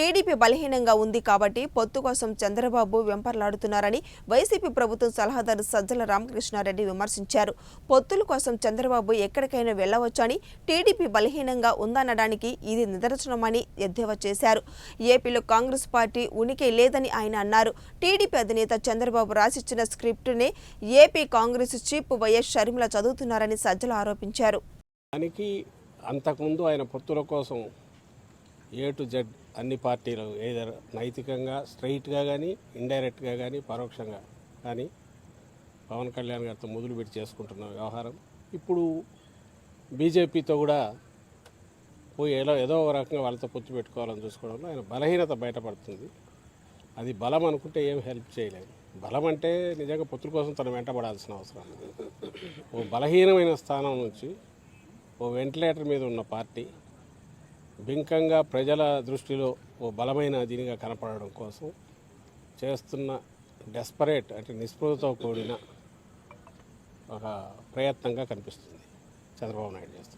TDP బలహీనంగా ఉంది కాబట్టి పొత్తు కోసం చంద్రబాబు వెంపర్లాడుతున్నారని వైసీపీ ప్రభుత్వం సలహాదారు సజ్జల రామకృష్ణారెడ్డి విమర్శించారు. పొత్తుల కోసం చంద్రబాబు ఎక్కడికైనా వెళ్ళవచ్చని టీడీపీ బలహీనంగా ఉందనడానికి ఇది నిదర్శనమని ఎద్దేవా చేశారు. ఏపీలో కాంగ్రెస్ పార్టీ ఉనికి లేదని ఆయన అన్నారు. టీడీపీ అధినేత చంద్రబాబు రాసిచ్చిన స్క్రిప్టునే AP Congress chief YS Sharmila చదువుతున్నారని సజ్జలు ఆరోపించారు. దానికి అంతకుముందు ఆయన పొత్తుల కోసం ఏ టు జెడ్ అన్ని పార్టీలు ఏదర్ నైతికంగా స్ట్రైట్గా కానీ ఇండైరెక్ట్గా కానీ పరోక్షంగా కానీ పవన్ కళ్యాణ్ గారితో మొదలుపెట్టి చేసుకుంటున్న వ్యవహారం. ఇప్పుడు బీజేపీతో కూడా పోయి ఏదో ఏదో ఒక రకంగా వాళ్ళతో పొత్తు పెట్టుకోవాలని చూసుకోవడంలో ఆయన బలహీనత బయటపడుతుంది. అది బలం అనుకుంటే ఏం హెల్ప్ చేయలేదు బలం అంటే నిజంగా పొత్తుల కోసం తను వెంటబడాల్సిన అవసరం. ఓ బలహీనమైన స్థానం నుంచి ఓ వెంటిలేటర్ మీద ఉన్న పార్టీ బింకంగా ప్రజల దృష్టిలో ఓ బలమైన దీనిగా కనపడడం కోసం చేస్తున్న డెస్పరేట్ అంటే నిస్పృహతో కూడిన ఒక ప్రయత్నంగా కనిపిస్తుంది. చంద్రబాబు నాయుడు చేస్తున్నారు